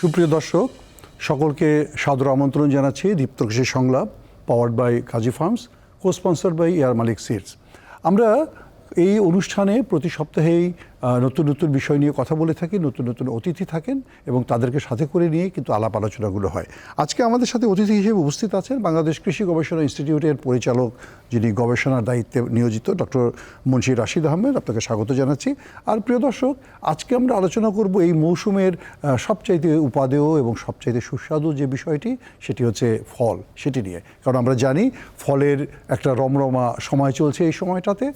সুপ্রিয় দর্শক, সকলকে সাদর আমন্ত্রণ জানাচ্ছি Deepto Krishi Shonglap powered by Kazi Farms co sponsor by air Malik seeds. আমরা এই অনুষ্ঠানে প্রতি সপ্তাহেই নতুন নতুন বিষয় নিয়ে কথা বলে থাকি নতুন নতুন অতিথি থাকেন এবং তাদেরকে সাথে করে নিয়ে কিন্তু আলাপ আলোচনাগুলো হয়। আজকে আমাদের সাথে অতিথি হিসেবে উপস্থিত আছেন বাংলাদেশ কৃষি গবেষণা ইনস্টিটিউটের পরিচালক যিনি গবেষণার দায়িত্বে নিয়োজিত ডক্টর মুন্সি রাশিদ আহমেদ, আপনাকে স্বাগত জানাচ্ছি। আর প্রিয় দর্শক, আজকে আমরা আলোচনা করব এই মৌসুমের সবচাইতে উপাদেয় এবং সবচাইতে সুস্বাদু যে বিষয়টি, সেটি হচ্ছে ফল, সেটি নিয়ে। কারণ আমরা জানি ফলের একটা রমরমা সময় চলছে এই সময়টাতে।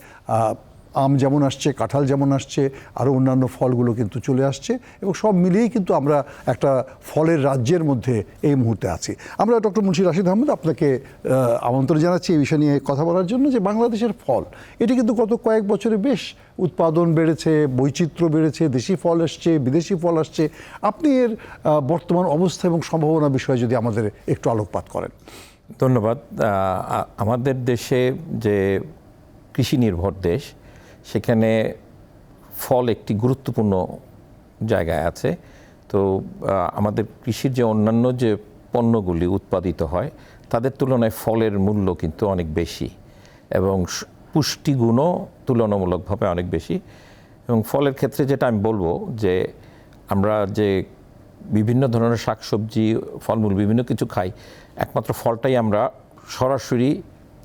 আম যেমন আসছে, কাঁঠাল যেমন আসছে, আরও অন্যান্য ফলগুলো কিন্তু চলে আসছে এবং সব মিলিয়েই কিন্তু আমরা একটা ফলের রাজ্যের মধ্যে এই মুহূর্তে আছি। আমরা ডক্টর মুন্সি রাশিদ আহমেদ আপনাকে আমন্ত্রণ জানাচ্ছি এই বিষয় নিয়ে কথা বলার জন্য যে বাংলাদেশের ফল, এটি কিন্তু গত কয়েক বছরে বেশ উৎপাদন বেড়েছে, বৈচিত্র্য বেড়েছে, দেশি ফল আসছে, বিদেশি ফল আসছে। আপনি এর বর্তমান অবস্থা এবং সম্ভাবনা বিষয়ে যদি আমাদের একটু আলোকপাত করেন। ধন্যবাদ। আমাদের দেশে যে কৃষি নির্ভর দেশ সেখানে ফল একটি গুরুত্বপূর্ণ জায়গায় আছে। তো আমাদের কৃষির যে অন্যান্য যে পণ্যগুলি উৎপাদিত হয়, তাদের তুলনায় ফলের মূল্য কিন্তু অনেক বেশি এবং পুষ্টিগুণও তুলনামূলকভাবে অনেক বেশি। এবং ফলের ক্ষেত্রে যেটা আমি বলব যে, আমরা যে বিভিন্ন ধরনের শাকসবজি, ফলমূল, বিভিন্ন কিছু খাই, একমাত্র ফলটাই আমরা সরাসরি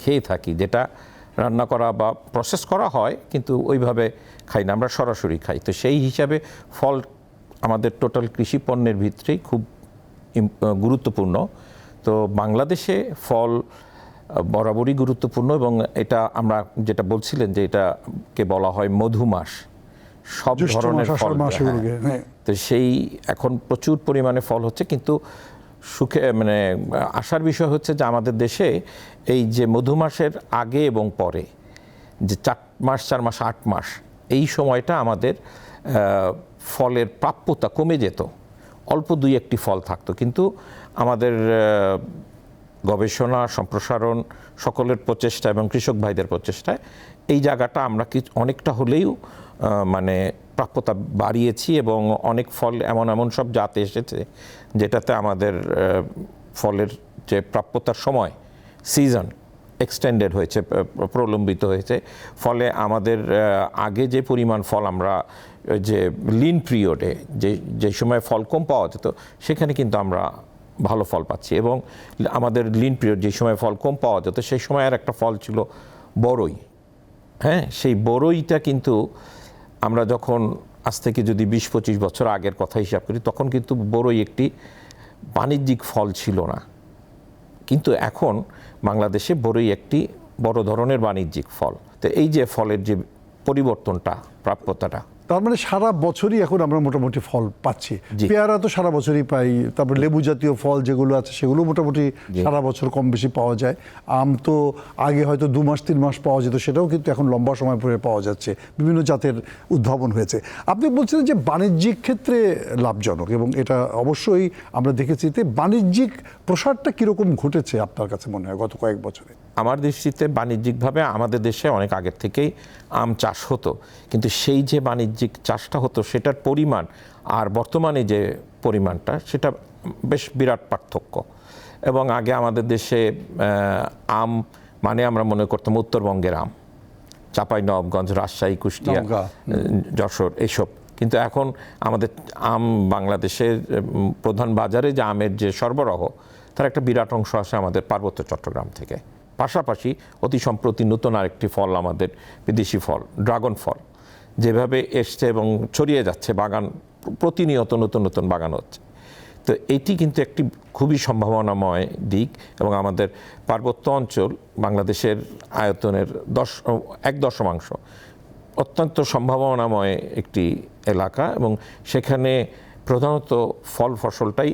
খেয়ে থাকি, যেটা রান্না করা বা প্রসেস করা হয় কিন্তু ওইভাবে খাই না আমরা সরাসরি খাই তো সেই হিসাবে ফল আমাদের টোটাল কৃষি পণ্যের ভিতরেই খুব গুরুত্বপূর্ণ তো বাংলাদেশে ফল বরাবরই গুরুত্বপূর্ণ এবং এটা আমরা যেটা বলছিলেন যে এটাকে বলা হয় মধুমাস সব ধরনের ফল হ্যাঁ। হ্যাঁ। তো সেই এখন প্রচুর পরিমাণে ফল হচ্ছে কিন্তু সুখে মানে আসার বিষয় হচ্ছে যে আমাদের দেশে এই যে মধুমাসের আগে এবং পরে, যে চার মাস চার মাস, আট মাস, এই সময়টা আমাদের ফলের প্রাপ্যতা কমে যেত। অল্প দুই একটি ফল থাকতো। কিন্তু আমাদের গবেষণা, সম্প্রসারণ সকলের প্রচেষ্টা এবং কৃষক ভাইদের প্রচেষ্টায় এই জায়গাটা আমরা কি অনেকটা হলেও মানে প্রাপ্যতা বাড়িয়েছি এবং অনেক ফল এমন এমন সব জাত এসেছে যেটাতে আমাদের ফলের যে প্রাপ্যতার সময় সিজন এক্সটেন্ডেড হয়েছে প্রলম্বিত হয়েছে। ফলে আমাদের আগে যে পরিমাণ ফল আমরা যে লিন পিরিয়ডে যে যে সময় ফল কম পাওয়া যেত, সেখানে কিন্তু আমরা ভালো ফল পাচ্ছি এবং আমাদের লিন পিরিয়ড যে সময় ফল কম পাওয়া যেত, সেই সময় আর একটা ফল ছিল বড়ই হ্যাঁ সেই বড়ইটা কিন্তু আমরা যখন আজ থেকে যদি বিশ পঁচিশ বছর আগের কথা হিসাব করি, তখন কিন্তু বড়ই একটি বাণিজ্যিক ফল ছিল না। কিন্তু এখন বাংলাদেশে বড়ই একটি বড় ধরনের বাণিজ্যিক ফল। তো এই যে ফলের যে পরিবর্তনটা, প্রাপ্যতাটা তার মানে সারা বছরই এখন আমরা মোটামুটি ফল পাচ্ছি। পেয়ারা তো সারা বছরই পাই তারপর লেবু জাতীয় ফল যেগুলো আছে সেগুলো মোটামুটি সারা বছর কম বেশি পাওয়া যায়। আম তো আগে হয়তো দু মাস তিন মাস পাওয়া যেত সেটাও কিন্তু এখন লম্বা সময় পরে পাওয়া যাচ্ছে। বিভিন্ন জাতের উদ্ভাবন হয়েছে। আপনি বলছিলেন যে বাণিজ্যিক ক্ষেত্রে লাভজনক এবং এটা অবশ্যই আমরা দেখেছি। যে বাণিজ্যিক প্রসারটা কীরকম ঘটেছে আপনার কাছে মনে হয় গত কয়েক বছরে? আমার দৃষ্টিতে বাণিজ্যিকভাবে আমাদের দেশে অনেক আগের থেকেই আম চাষ হতো। কিন্তু সেই যে বাণিজ্যিক চাষটা হতো সেটার পরিমাণ আর বর্তমানে যে পরিমাণটা সেটা বেশ বিরাট পার্থক্য। এবং আগে আমাদের দেশে আম মানে আমরা মনে করতাম উত্তরবঙ্গের আম। চাপাই নবগঞ্জ রাজশাহী কুষ্টিয়া যশোর এইসব কিন্তু এখন আমাদের আম বাংলাদেশের প্রধান বাজারে যে আমের যে সরবরাহ তার একটা বিরাট অংশ আসে আমাদের পার্বত্য চট্টগ্রাম থেকে। পাশাপাশি অতি সম্প্রতি নতুন আরেকটি ফল আমাদের বিদেশি ফল, ড্রাগন ফল, যেভাবে এসছে এবং ছড়িয়ে যাচ্ছে, বাগান প্রতিনিয়ত নতুন নতুন বাগান হচ্ছে। তো এটি কিন্তু একটি খুবই সম্ভাবনাময় দিক এবং আমাদের পার্বত্য অঞ্চল বাংলাদেশের আয়তনের দশ, এক দশমাংশ অত্যন্ত সম্ভাবনাময় একটি এলাকা এবং সেখানে প্রধানত ফল ফসলটাই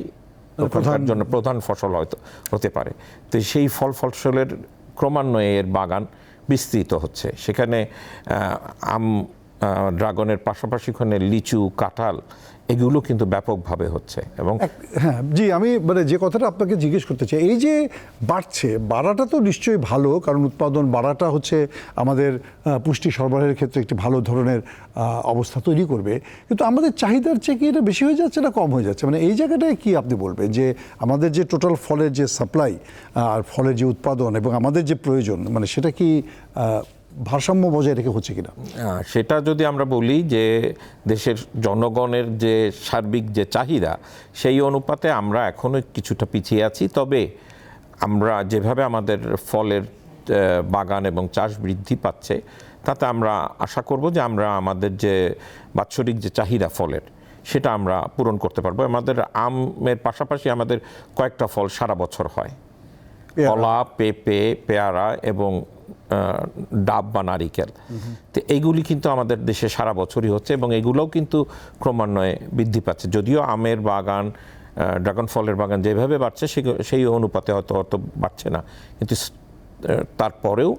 ওখানকার জন্য প্রধান ফসল হয়তো হতে পারে। তো সেই ফল ফসলের ক্রমান্বয়ে এর বাগান বিস্তৃত হচ্ছে। সেখানে আম ড্রাগনের পাশাপাশি ওখানে লিচু কাঁঠাল এগুলো কিন্তু ব্যাপকভাবে হচ্ছে এবং হ্যাঁ জি, আমি মানে যে কথাটা আপনাকে জিজ্ঞেস করতে চাই, এই যে বাড়ছে, বাড়াটা তো নিশ্চয়ই ভালো, কারণ উৎপাদন বাড়াটা হচ্ছে আমাদের পুষ্টি সরবরাহের ক্ষেত্রে একটি ভালো ধরনের অবস্থা তৈরি করবে। কিন্তু আমাদের চাহিদার চেয়ে কি এটা বেশি হয়ে যাচ্ছে না কম হয়ে যাচ্ছে? মানে এই জায়গাটায় কি আপনি বলবেন যে আমাদের যে টোটাল ফলের যে সাপ্লাই আর ফলের যে উৎপাদন এবং আমাদের যে প্রয়োজন মানে সেটা কি ভারসাম্য বজায় রেখে হচ্ছে কিনা? সেটা যদি আমরা বলি যে দেশের জনগণের যে সার্বিক যে চাহিদা সেই অনুপাতে আমরা এখনও কিছুটা পিছিয়ে আছি। তবে আমরা যেভাবে আমাদের ফলের বাগান এবং চাষ বৃদ্ধি পাচ্ছে তাতে আমরা আশা করব যে আমরা আমাদের যে বাৎসরিক যে চাহিদা ফলের সেটা আমরা পূরণ করতে পারব। আমাদের আমের পাশাপাশি আমাদের কয়েকটা ফল সারা বছর হয়। কলা পেঁপে পেয়ারা এবং ডাব বা নারিকেল। তো এইগুলি কিন্তু আমাদের দেশে সারা বছরই হচ্ছে এবং এগুলোও কিন্তু ক্রমান্বয়ে বৃদ্ধি পাচ্ছে। যদিও আমের বাগান ড্রাগন ফলের বাগান যেভাবে বাড়ছে সেই অনুপাতে হয়তো হয়তো বাড়ছে না। কিন্তু তারপরেও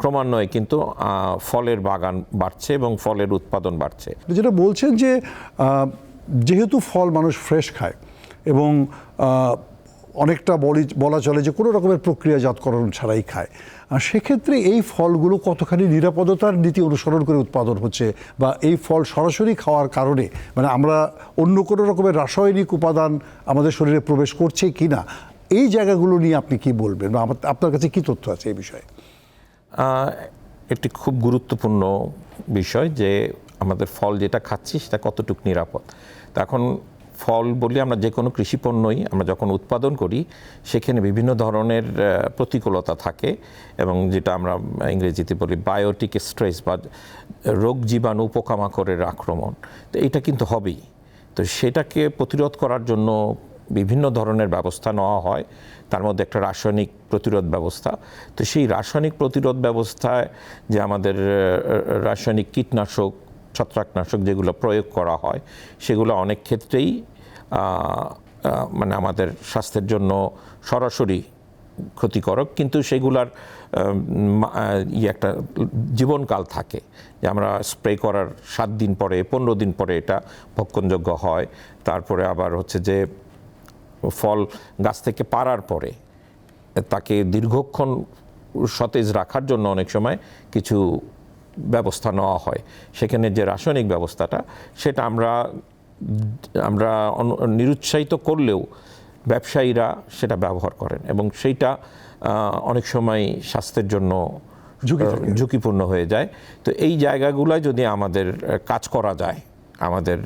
ক্রমান্বয়ে কিন্তু ফলের বাগান বাড়ছে এবং ফলের উৎপাদন বাড়ছে। যেটা বলছেন যে যেহেতু ফল মানুষ ফ্রেশ খায় এবং অনেকটা বলি, বলা চলে যে কোনো রকমের প্রক্রিয়াজাতকরণ ছাড়াই খায়। আর সেক্ষেত্রে এই ফলগুলো কতখানি নিরাপদতার নীতি অনুসরণ করে উৎপাদন হচ্ছে বা এই ফল সরাসরি খাওয়ার কারণে মানে আমরা অন্য কোনো রকমের রাসায়নিক উপাদান আমাদের শরীরে প্রবেশ করছে কি না, এই জায়গাগুলো নিয়ে আপনি কি বলবেন বা আপনার কাছে কি তথ্য আছে এই বিষয়ে? একটি খুব গুরুত্বপূর্ণ বিষয় যে আমাদের ফল যেটা খাচ্ছি সেটা কতটুকু নিরাপদ। তা এখন ফল বলি আমরা যে কোনো কৃষি পণ্যই আমরা যখন উৎপাদন করি, সেখানে বিভিন্ন ধরনের প্রতিকূলতা থাকে এবং যেটা আমরা ইংরেজিতে বলি বায়োটিক স্ট্রেস বা রোগ জীবাণু পোকামাকড়ের আক্রমণ। তো এটা কিন্তু হবেই। তো সেটাকে প্রতিরোধ করার জন্য বিভিন্ন ধরনের ব্যবস্থা নেওয়া হয়। তার মধ্যে একটা রাসায়নিক প্রতিরোধ ব্যবস্থা। তো সেই রাসায়নিক প্রতিরোধ ব্যবস্থায় যে আমাদের রাসায়নিক কীটনাশক ছত্রাকনাশক যেগুলো প্রয়োগ করা হয়, সেগুলো অনেক ক্ষেত্রেই মানে আমাদের স্বাস্থ্যের জন্য সরাসরি ক্ষতিকারক, কিন্তু সেগুলার একটা জীবনকাল থাকে। যে আমরা স্প্রে করার সাত দিন পরে, পনেরো দিন পরে এটা ভক্ষণযোগ্য হয়। তারপরে আবার হচ্ছে যে, ফল গাছ থেকে পারার পরে, তাকে দীর্ঘক্ষণ সতেজ রাখার জন্য অনেক সময় কিছু ব্যবস্থা নেওয়া হয়। সেখানে যে রাসায়নিক ব্যবস্থাটা সেটা আমরা আমরা নিরুৎসাহিত করলেও ব্যবসায়ীরা সেটা ব্যবহার করেন এবং সেইটা অনেক সময় স্বাস্থ্যের জন্য ঝুঁকি ঝুঁকিপূর্ণ হয়ে যায়। তো এই জায়গাগুলোয় যদি আমাদের কাজ করা যায় আমাদের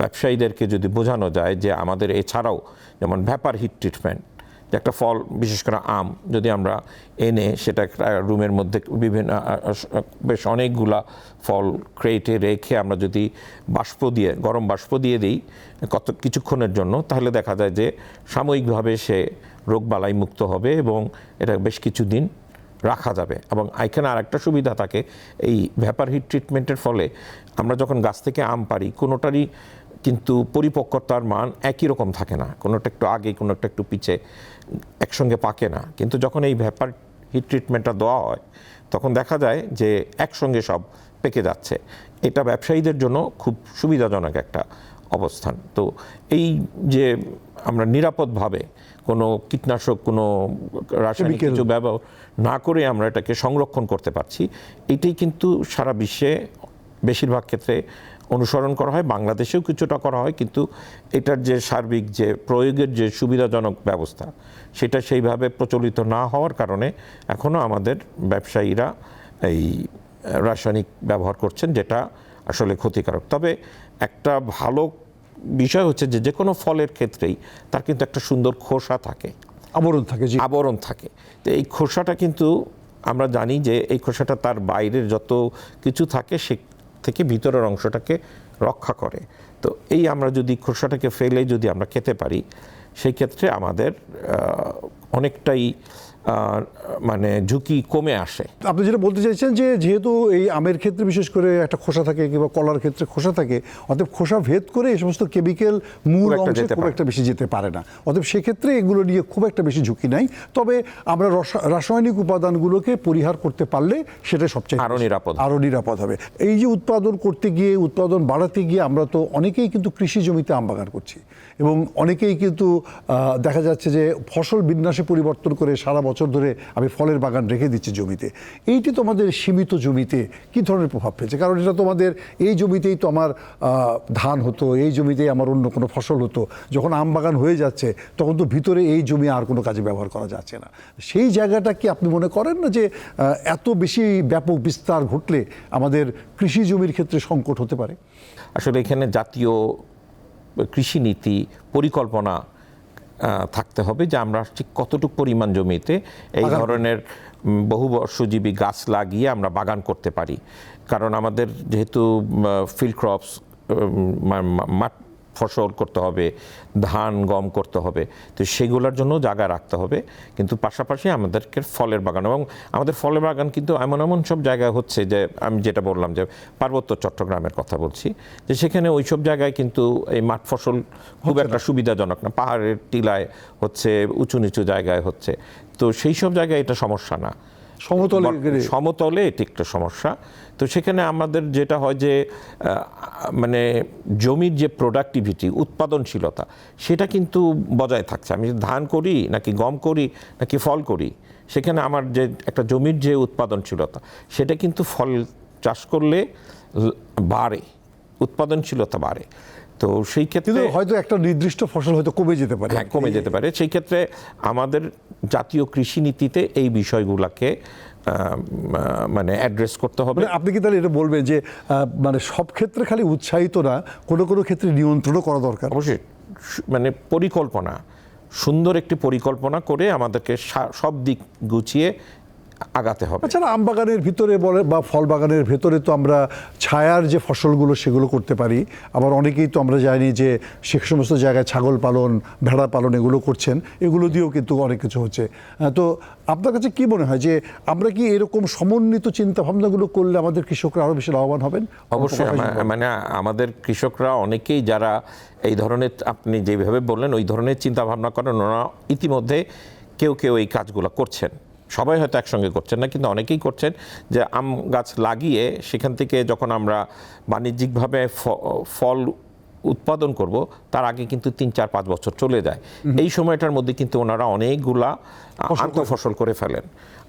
ব্যবসায়ীদেরকে যদি বোঝানো যায় যে আমাদের এছাড়াও যেমন ভ্যাপার হিট ট্রিটমেন্ট একটা ফল, বিশেষ করে আম, যদি আমরা এনে সেটা রুমের মধ্যে বিভিন্ন বেশ অনেকগুলা ফল ক্রেটে রেখে আমরা যদি বাষ্প দিয়ে, গরম বাষ্প দিয়ে দিই কত, কিছুক্ষণের জন্য, তাহলে দেখা যায় যে সাময়িকভাবে সে রোগবালাই মুক্ত হবে এবং এটা বেশ কিছুদিন রাখা যাবে। এবং এখানে আরেকটা সুবিধা থাকে, এই ভ্যাপার হিট ট্রিটমেন্টের ফলে আমরা যখন গাছ থেকে আম পারি কোনোটারই কিন্তু পরিপক্কতার মান একই রকম থাকে না। কোনোটা একটু আগে, কোনোটা একটু পিছে। একসঙ্গে পাকে না কিন্তু যখন এই ভ্যাপার হিট ট্রিটমেন্টটা দেওয়া হয় তখন দেখা যায় যে একসঙ্গে সব পেকে যাচ্ছে এটা ব্যবসায়ীদের জন্য খুব সুবিধাজনক একটা অবস্থান তো এই যে আমরা নিরাপদভাবে কোনো কীটনাশক কোনো রাসায়নিক। কিছু ব্যবহার না করে আমরা এটাকে সংরক্ষণ করতে পারছি এটাই কিন্তু সারা বিশ্বে বেশিরভাগ ক্ষেত্রে অনুসরণ করা হয় বাংলাদেশেও কিছুটা করা হয় কিন্তু এটার যে সার্বিক যে প্রয়োগের যে সুবিধাজনক ব্যবস্থা সেটা সেইভাবে প্রচলিত না হওয়ার কারণে এখনও আমাদের ব্যবসায়ীরা এই রাসায়নিক ব্যবহার করছেন যেটা আসলে ক্ষতিকারক। তবে একটা ভালো বিষয় হচ্ছে যে যে কোনো ফলের ক্ষেত্রেই তার কিন্তু একটা সুন্দর খোসা থাকে। আবরণ থাকে জি। আবরণ থাকে। তো এই খোসাটা কিন্তু আমরা জানি যে এই খোসাটা তার বাইরের যত কিছু থাকে সে থেকে ভিতরের অংশটাকে রক্ষা করে। তো এই আমরা যদি খোসাটাকে ফেলে যদি আমরা খেতে পারি, সেই ক্ষেত্রে আমাদের অনেকটাই মানে ঝুঁকি কমে আসে। আপনি যেটা বলতে চাইছেন যে যেহেতু এই আমের ক্ষেত্রে বিশেষ করে একটা খোসা থাকে কিংবা কলার ক্ষেত্রে খোসা থাকে অতএব খোসা ভেদ করে এই সমস্ত কেমিক্যাল মূল খুব একটা অংশে খুব একটা বেশি যেতে পারে না। অতএব সেক্ষেত্রে এগুলো নিয়ে খুব একটা বেশি ঝুঁকি নাই। তবে আমরা রাসায়নিক উপাদানগুলোকে পরিহার করতে পারলে সেটা সবচেয়ে আরও নিরাপদ। আরও নিরাপদ হবে। এই যে উৎপাদন করতে গিয়ে উৎপাদন বাড়াতে গিয়ে আমরা তো অনেকেই কিন্তু কৃষি জমিতে আম বাগান করছি এবং অনেকেই কিন্তু দেখা যাচ্ছে যে ফসল বিন্যাসে পরিবর্তন করে সারা বছর ধরে আমি ফলের বাগান রেখে দিচ্ছি জমিতে। এইটি তো আমাদের সীমিত জমিতে কি ধরনের প্রভাব ফেলছে? কারণ এটা তোমাদের এই জমিতেই তো আমার ধান হতো, এই জমিতেই আমার অন্য কোনো ফসল হতো। যখন আম বাগান হয়ে যাচ্ছে, তখন তো ভিতরে এই জমি আর কোনো কাজে ব্যবহার করা যাচ্ছে না। সেই জায়গাটা কি আপনি মনে করেন না যে এত বেশি ব্যাপক বিস্তার ঘটলে আমাদের কৃষি জমির ক্ষেত্রে সংকট হতে পারে? আসলে এখানে জাতীয় কৃষি নীতি পরিকল্পনা থাকতে হবে যে আমরা ঠিক কতটুকু পরিমাণ জমিতে এই ধরনের বহু বর্ষজীবী গাছ লাগিয়ে আমরা বাগান করতে পারি। কারণ আমাদের যেহেতু ফিল্ড ক্রপস মাঠ ফসল করতে হবে ধান গম করতে হবে। তো সেগুলোর জন্য জায়গা রাখতে হবে। কিন্তু পাশাপাশি আমাদেরকে ফলের বাগান এবং আমাদের ফলের বাগান কিন্তু এমন এমন সব জায়গায় হচ্ছে যে আমি যেটা বললাম যে পার্বত্য চট্টগ্রামের কথা বলছি যে সেখানে ওই সব জায়গায় কিন্তু এই মাঠ ফসল খুব একটা সুবিধাজনক না। পাহাড়ের টিলায় হচ্ছে উঁচু নিচু জায়গায় হচ্ছে। তো সেই সব জায়গায় এটা সমস্যা না। সমতলে সমতলে এটি একটা সমস্যা। তো সেখানে আমাদের যেটা হয় যে মানে জমির যে প্রোডাক্টিভিটি উৎপাদনশীলতা সেটা কিন্তু বজায় থাকছে। আমি ধান করি নাকি গম করি নাকি ফল করি সেখানে আমার যে একটা জমির যে উৎপাদনশীলতা সেটা কিন্তু ফল চাষ করলে বাড়ে উৎপাদনশীলতা বাড়ে। তো সেই ক্ষেত্রে হয়তো একটা নির্দিষ্ট ফসল হয়তো কমে যেতে পারে হ্যাঁ কমে যেতে পারে। সেই ক্ষেত্রে আমাদের জাতীয় কৃষি নীতিতে এই বিষয়গুলোকে মানে অ্যাড্রেস করতে হবে। মানে আপনি কি তাহলে এটা বলবেন যে মানে সব ক্ষেত্রে খালি উৎসাহিত না কোনো কোনো ক্ষেত্রে নিয়ন্ত্রণও করা দরকার? অবশ্যই। মানে পরিকল্পনা সুন্দর একটি পরিকল্পনা করে আমাদেরকে সব দিক গুছিয়ে আগাতে হবে। তাছাড়া আম বাগানের ভিতরে বলে বা ফল বাগানের ভেতরে তো আমরা ছায়ার যে ফসলগুলো সেগুলো করতে পারি। আবার অনেকেই তো আমরা জানি যে সে সমস্ত জায়গায় ছাগল পালন ভেড়া পালন এগুলো করছেন। এগুলো দিয়েও কিন্তু অনেক কিছু হচ্ছে। তো আপনার কাছে কি মনে হয় যে আমরা কি এরকম সমন্বিত চিন্তা ভাবনাগুলো করলে আমাদের কৃষকরা আরও বেশি লাভবান হবেন? অবশ্যই মানে আমাদের কৃষকরা অনেকেই যারা এই ধরনের আপনি যেভাবে বললেন ওই ধরনের চিন্তা ভাবনা করেন ওরা ইতিমধ্যে কেউ কেউ এই কাজগুলো করছেন। সবাই হয়তো একসঙ্গে করছেন না কিন্তু অনেকেই করছেন যে আম গাছ লাগিয়ে সেখান থেকে যখন আমরা বাণিজ্যিকভাবে ফ- ফল উৎপাদন করব তার আগে কিন্তু তিন চার পাঁচ বছর চলে যায়। এই সময়টার মধ্যে কিন্তু ওনারা অনেকগুলা আন্ত ফসল করে ফেলেন।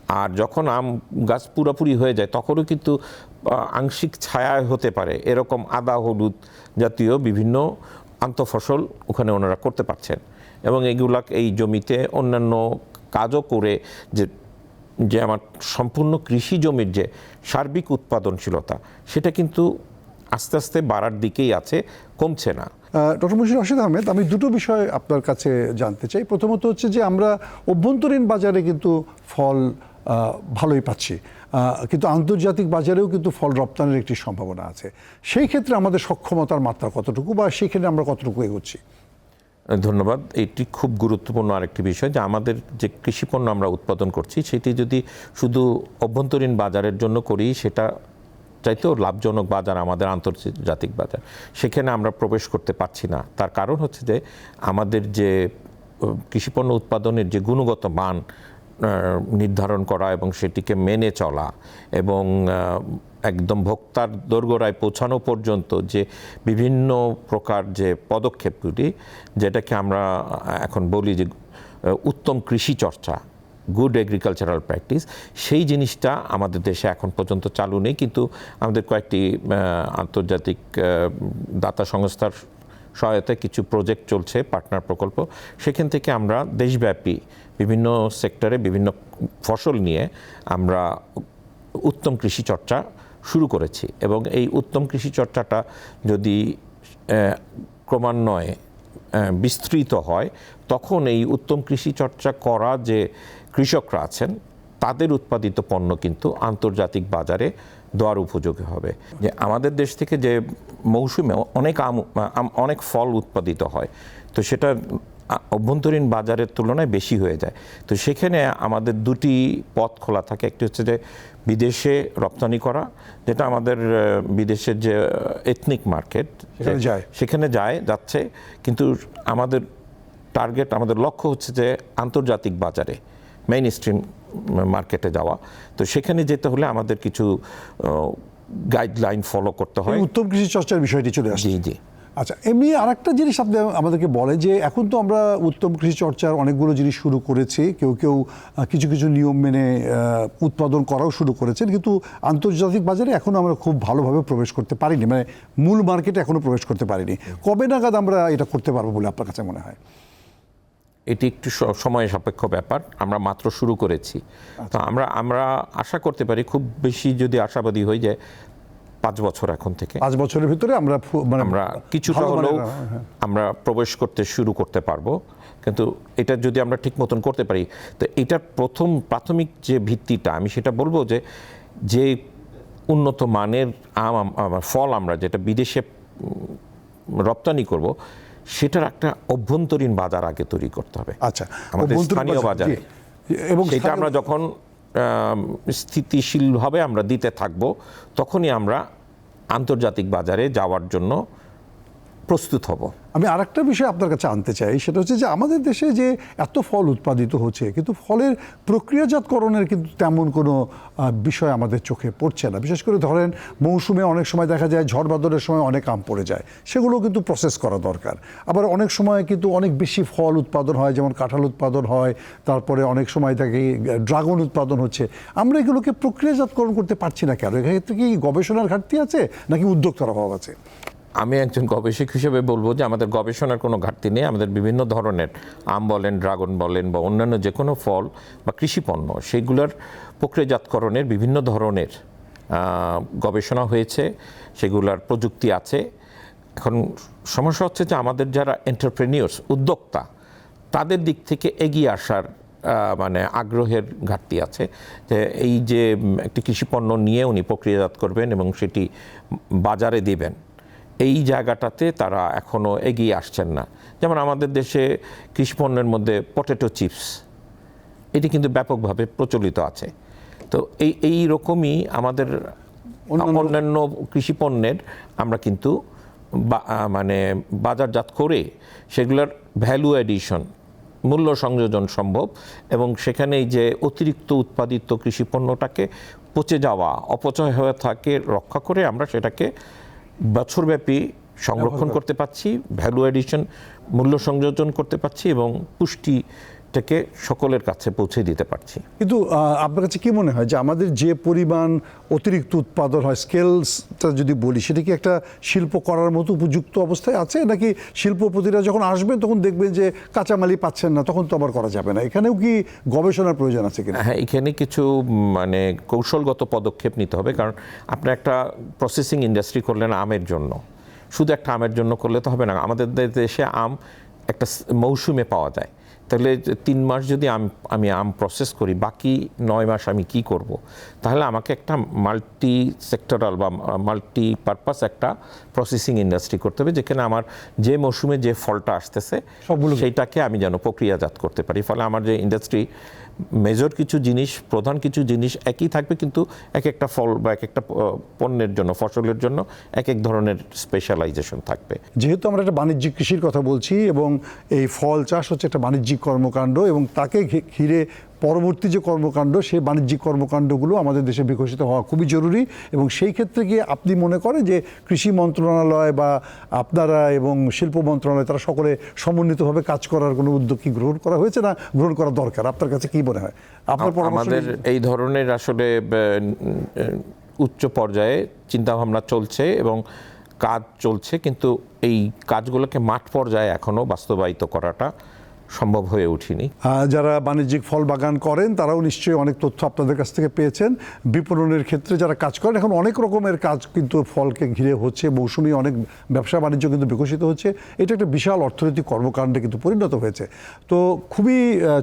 আর যখন আম গাছ পুরোপুরি হয়ে যায় তখনও কিন্তু আংশিক ছায়া হতে পারে। এরকম আদা হলুদ জাতীয় বিভিন্ন আন্তঃফসল ওখানে ওনারা করতে পারছেন। এবং এগুলা এই জমিতে অন্যান্য কাজও করে যে যে আমার সম্পূর্ণ কৃষি জমির যে সার্বিক উৎপাদনশীলতা, সেটা কিন্তু আস্তে আস্তে বাড়ার দিকেই আছে, কমছে না। ডক্টর মুশির রশিদ আহমেদ, আমি দুটো বিষয় আপনার কাছে জানতে চাই। প্রথমত হচ্ছে যে আমরা অভ্যন্তরীণ বাজারে কিন্তু ফল ভালোই পাচ্ছি। কিন্তু আন্তর্জাতিক বাজারেও কিন্তু ফল রপ্তানির একটি সম্ভাবনা আছে। সেই ক্ষেত্রে আমাদের সক্ষমতার মাত্রা কতটুকু বা সেখানে আমরা কতটুকু এগোচ্ছি? ধন্যবাদ। এটি খুব গুরুত্বপূর্ণ আরেকটি বিষয় যে আমাদের যে কৃষিপণ্য আমরা উৎপাদন করছি, সেটি যদি শুধু অভ্যন্তরীণ বাজারের জন্য করি, সেটা চাইতেও লাভজনক বাজার আমাদের আন্তর্জাতিক বাজার। সেখানে আমরা প্রবেশ করতে পারছি না। তার কারণ হচ্ছে যে আমাদের যে কৃষিপণ্য উৎপাদনের যে গুণগত মান নির্ধারণ করা এবং সেটিকে মেনে চলা এবং একদম ভোক্তার দোরগোড়ায় পৌঁছানো পর্যন্ত যে বিভিন্ন প্রকার যে পদক্ষেপগুলি, যেটাকে আমরা এখন বলি যে উত্তম কৃষি চর্চা গুড এগ্রিকালচারাল প্র্যাকটিস সেই জিনিসটা আমাদের দেশে এখন পর্যন্ত চালু নেই। কিন্তু আমাদের কয়েকটি আন্তর্জাতিক দাতা সংস্থার সহায়তায় কিছু প্রজেক্ট চলছে পার্টনার প্রকল্প। সেখান থেকে আমরা দেশব্যাপী বিভিন্ন সেক্টরে বিভিন্ন ফসল নিয়ে আমরা উত্তম কৃষি চর্চা শুরু করেছি এবং এই উত্তম কৃষি চর্চাটা যদি ক্রমান্বয়ে বিস্তৃত হয়, তখন এই উত্তম কৃষি চর্চা করা যে কৃষকরা আছেন, তাদের উৎপাদিত পণ্য কিন্তু আন্তর্জাতিক বাজারে দেওয়ার উপযোগী হবে। যে আমাদের দেশ থেকে যে মৌসুমে অনেক আম অনেক ফল উৎপাদিত হয়, তো সেটা অভ্যন্তরীণ বাজারের তুলনায় বেশি হয়ে যায়। তো সেখানে আমাদের দুটি পথ খোলা থাকে। একটি হচ্ছে যে বিদেশে রপ্তানি করা যেটা আমাদের বিদেশের যে এথনিক মার্কেট সেখানে যায়। সেখানে যায় যাচ্ছে। কিন্তু আমাদের টার্গেট আমাদের লক্ষ্য হচ্ছে যে আন্তর্জাতিক বাজারে মেইন স্ট্রিম মার্কেটে যাওয়া। তো সেখানে যেতে হলে আমাদের কিছু গাইডলাইন ফলো করতে হয়। উত্তম কৃষি চর্চার বিষয়টি চলে আসছে। জি জি। আচ্ছা এমনি আরেকটা জিনিস আপনি আমাদেরকে বলে যে এখন তো আমরা উত্তম কৃষি চর্চার অনেকগুলো জিনিস শুরু করেছি কেউ কেউ কিছু কিছু নিয়ম মেনে উৎপাদন করাও শুরু করেছেন কিন্তু আন্তর্জাতিক বাজারে এখনও আমরা খুব ভালোভাবে প্রবেশ করতে পারিনি মানে মূল মার্কেটে এখনও প্রবেশ করতে পারিনি। কবে নাগাদ আমরা এটা করতে পারব বলে আপনার কাছে মনে হয়? এটি একটু সময় সাপেক্ষ ব্যাপার আমরা মাত্র শুরু করেছি। তো আমরা আমরা আশা করতে পারি খুব বেশি যদি আশাবাদী হয়ে যায় পাঁচ বছর এখন থেকে। পাঁচ বছরের ভিতরে আমরা মানে আমরা কিছুটা হলেও হ্যাঁ, আমরা প্রবেশ করতে শুরু করতে পারব। কিন্তু এটা যদি আমরা ঠিক মতন করতে পারি তো এটার প্রথম প্রাথমিক যে ভিত্তিটা আমি সেটা বলব যে যে উন্নত মানের আম ফল আমরা যেটা বিদেশে রপ্তানি করব সেটার একটা অভ্যন্তরীণ বাজার আগে তৈরি করতে হবে। আচ্ছা আমাদের স্থানীয় বাজার, এবং সেটা আমরা যখন স্থিতিশীলভাবে আমরা দিতে থাকব তখনই আমরা আন্তর্জাতিক বাজারে যাওয়ার জন্য প্রস্তুত হব। আমি আরেকটা বিষয় আপনার কাছে আনতে চাই, সেটা হচ্ছে যে আমাদের দেশে যে এত ফল উৎপাদিত হচ্ছে, কিন্তু ফলের প্রক্রিয়াজাতকরণের কিন্তু তেমন কোনো বিষয় আমাদের চোখে পড়ছে না। বিশেষ করে ধরেন, মৌসুমে অনেক সময় দেখা যায় ঝড় বাদলের সময় অনেক আম পড়ে যায়, সেগুলো কিন্তু প্রসেস করা দরকার। আবার অনেক সময় কিন্তু অনেক বেশি ফল উৎপাদন হয়, যেমন কাঁঠাল উৎপাদন হয়, তারপরে অনেক সময় দেখি ড্রাগন উৎপাদন হচ্ছে। আমরা এগুলোকে প্রক্রিয়াজাতকরণ করতে পারছি না কেন? এক্ষেত্রে কি গবেষণার ঘাটতি আছে, নাকি উদ্যোক্তার অভাব আছে? আমি একজন গবেষক হিসেবে বলব যে আমাদের গবেষণার কোনো ঘাটতি নেই, আমাদের বিভিন্ন ধরনের আম বলেন, ড্রাগন বলেন বা অন্যান্য যে কোনো ফল বা কৃষিপণ্য, সেগুলোর প্রক্রিয়াজাতকরণের বিভিন্ন ধরনের গবেষণা হয়েছে, সেগুলোর প্রযুক্তি আছে। এখন সমস্যা হচ্ছে যে আমাদের যারা এন্টারপ্রেনিয়র্স উদ্যোক্তা, তাদের দিক থেকে এগিয়ে আসার মানে আগ্রহের ঘাটতি আছে যে এই যে একটি কৃষিপণ্য নিয়ে উনি প্রক্রিয়াজাত করবেন এবং সেটি বাজারে দিবেন। এই জায়গাটাতে তারা এখনও এগিয়ে আসছেন না। যেমন আমাদের দেশে কৃষিপণ্যের মধ্যে পটেটো চিপস এটি কিন্তু ব্যাপকভাবে প্রচলিত আছে। তো এই এই রকমই আমাদের অন্যান্য কৃষিপণ্যের আমরা কিন্তু বা- মানে বাজারজাত করে সেগুলোর ভ্যালু এডিশন মূল্য সংযোজন সম্ভব এবং সেখানেই যে অতিরিক্ত উৎপাদিত কৃষিপণ্যটাকে পচে যাওয়া অপচয় হয়ে থাকে রক্ষা করে আমরা সেটাকে বছরব্যাপী সংরক্ষণ করতে পারছি ভ্যালু এডিশন মূল্য সংযোজন করতে পারছি এবং পুষ্টিটাকে সকলের কাছে পৌঁছে দিতে পারছি। কিন্তু আপনার কাছে কি মনে হয় যে আমাদের যে পরিমাণ অতিরিক্ত উৎপাদন হয় স্কেলসটা যদি বলি সেটা কি একটা শিল্প করার মতো উপযুক্ত অবস্থায় আছে? নাকি শিল্পপতিরা যখন আসবেন তখন দেখবেন যে কাঁচামালই পাচ্ছেন না তখন তো আবার করা যাবে না? এখানেও কি গবেষণার প্রয়োজন আছে কিনা? হ্যাঁ এখানে কিছু মানে কৌশলগত পদক্ষেপ নিতে হবে। কারণ আপনি একটা প্রসেসিং ইন্ডাস্ট্রি করলেন আমের জন্য। শুধু একটা আমের জন্য করলে তো হবে না। আমাদের দেশে আম একটা মৌসুমে পাওয়া যায়। তাহলে তিন মাস যদি আম আমি আম প্রসেস করি বাকি নয় মাস আমি কি করব। তাহলে আমাকে একটা মাল্টি সেক্টরাল বা মাল্টি পারপাস একটা প্রসেসিং ইন্ডাস্ট্রি করতে হবে যেখানে আমার যে মৌসুমে যে ফলটা আসতেছে সবগুলো সেইটাকে আমি যেন প্রক্রিয়াজাত করতে পারি। ফলে আমার যে ইন্ডাস্ট্রি মেজর কিছু জিনিস, প্রধান কিছু জিনিস একই থাকবে, কিন্তু এক একটা ফল বা এক একটা পণ্যের জন্য, ফসলের জন্য এক এক ধরনের স্পেশালাইজেশন থাকবে। যেহেতু আমরা একটা বাণিজ্যিক কৃষির কথা বলছি এবং এই ফল চাষ হচ্ছে একটা বাণিজ্যিক কর্মকাণ্ড এবং তাকে ঘিরে পরবর্তী যে কর্মকাণ্ড সেই বাণিজ্যিক কর্মকাণ্ডগুলো আমাদের দেশে বিকশিত হওয়া খুবই জরুরি এবং সেই ক্ষেত্রে গিয়ে আপনি মনে করেন যে কৃষি মন্ত্রণালয় বা আপনারা এবং শিল্প মন্ত্রণালয় তারা সকলে সমন্বিতভাবে কাজ করার কোনো উদ্যোগ কি গ্রহণ করা হয়েছে না গ্রহণ করা দরকার? আপনার কাছে কি মনে হয়? আপনার আমাদের এই ধরনের আসলে উচ্চ পর্যায়ে চিন্তাভাবনা চলছে এবং কাজ চলছে কিন্তু এই কাজগুলোকে মাঠ পর্যায়ে এখনও বাস্তবায়িত করাটা সম্ভব হয়ে উঠিনি। যারা বাণিজ্যিক ফল বাগান করেন, তারাও নিশ্চয়ই অনেক তথ্য আপনাদের কাছ থেকে পেয়েছেন। বিপণনের ক্ষেত্রে যারা কাজ করেন, এখন অনেক রকমের কাজ কিন্তু ফলকে ঘিরে হচ্ছে, মৌসুমি অনেক ব্যবসা বাণিজ্য কিন্তু বিকশিত হচ্ছে। এটা একটা বিশাল অর্থনৈতিক কর্মকাণ্ডে কিন্তু পরিণত হয়েছে। তো খুবই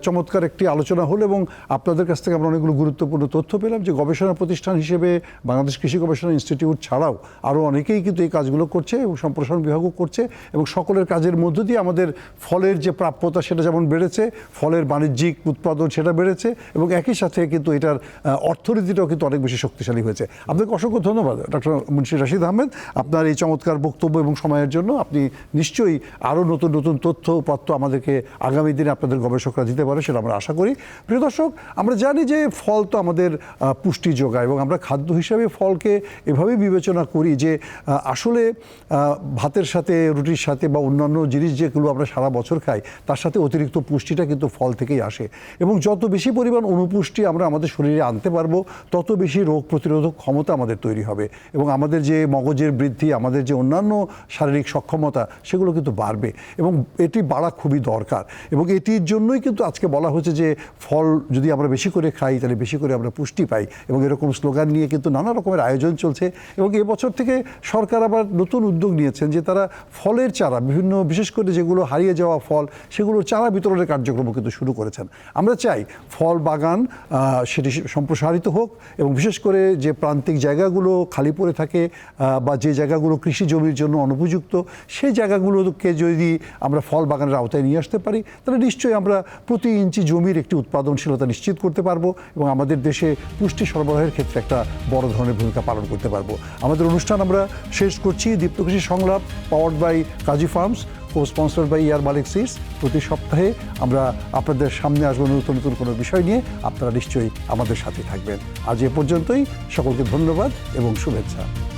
চমৎকার একটি আলোচনা হলো এবং আপনাদের কাছ থেকে আমরা অনেকগুলো গুরুত্বপূর্ণ তথ্য পেলাম যে গবেষণা প্রতিষ্ঠান হিসেবে বাংলাদেশ কৃষি গবেষণা ইনস্টিটিউট ছাড়াও আরও অনেকেই কিন্তু এই কাজগুলো করছে এবং সম্প্রসারণ বিভাগও করছে এবং সকলের কাজের মধ্য দিয়ে আমাদের ফলের যে প্রাপ্যতা সেটা যেমন বেড়েছে, ফলের বাণিজ্যিক উৎপাদন সেটা বেড়েছে এবং একই সাথে কিন্তু এটার অর্থনীতিটাও কিন্তু অনেক বেশি শক্তিশালী হয়েছে। আপনাকে অসংখ্য ধন্যবাদ ডক্টর মুন্সি রাশিদ আহমেদ। আপনার এই চমৎকার বক্তব্য এবং সময়ের জন্য আপনি নিশ্চয়ই আরও নতুন নতুন তথ্য উপাত্ত আমাদেরকে আগামী দিনে আপনাদের গবেষকরা দিতে পারে সেটা আমরা আশা করি। প্রিয় দর্শক, আমরা জানি যে ফল তো আমাদের পুষ্টি যোগায় এবং আমরা খাদ্য হিসাবে ফলকে এভাবেই বিবেচনা করি যে আসলে ভাতের সাথে, রুটির সাথে বা অন্যান্য জিনিস যেগুলো আমরা সারা বছর খাই, তার সাথে অতিরিক্ত পুষ্টিটা কিন্তু ফল থেকেই আসে। এবং যত বেশি পরিমাণ অনুপুষ্টি আমরা আমাদের শরীরে আনতে পারব, তত বেশি রোগ প্রতিরোধক ক্ষমতা আমাদের তৈরি হবে। এবং আমাদের যে মগজের বৃদ্ধি, আমাদের যে অন্যান্য শারীরিক সক্ষমতা, সেগুলো কিন্তু বাড়বে। এবং এটি বাড়া খুবই দরকার। এবং এটির জন্যই কিন্তু আজকে বলা হচ্ছে যে, ফল যদি আমরা বেশি করে খাই, তাহলে বেশি করে আমরা পুষ্টি পাই। এবং এরকম স্লোগান নিয়ে কিন্তু নানা রকমের আয়োজন চলছে। এবং এবছর থেকে সরকার আবার নতুন উদ্যোগ নিয়েছেন যে, তারা ফলের চারা, বিভিন্ন বিশেষ করে যেগুলো হারিয়ে যাওয়া ফল সেগুলোর চারা বিতরণের কার্যক্রম কিন্তু শুরু করেছেন। আমরা চাই ফল বাগান সেটি সম্প্রসারিত হোক এবং বিশেষ করে যে প্রান্তিক জায়গাগুলো খালি পড়ে থাকে বা যে জায়গাগুলো কৃষি জমির জন্য অনুপযুক্ত, সেই জায়গাগুলোকে যদি আমরা ফল বাগানের আওতায় নিয়ে আসতে পারি, তাহলে নিশ্চয়ই আমরা প্রতি ইঞ্চি জমির একটি উৎপাদনশীলতা নিশ্চিত করতে পারব এবং আমাদের দেশে পুষ্টি সরবরাহের ক্ষেত্রে একটা বড় ধরনের ভূমিকা পালন করতে পারব। আমাদের অনুষ্ঠান আমরা শেষ করছি। Deepto Krishi Shonglap powered by Kazi Farms. Co sponsor by ইয়ার মালিক সিস, প্রতি সপ্তাহে আমরা আপনাদের সামনে আসব নতুন নতুন কোনো বিষয় নিয়ে। আপনারা নিশ্চয়ই আমাদের সাথে থাকবেন। আজ এ পর্যন্তই। সকলকে ধন্যবাদ এবং শুভেচ্ছা।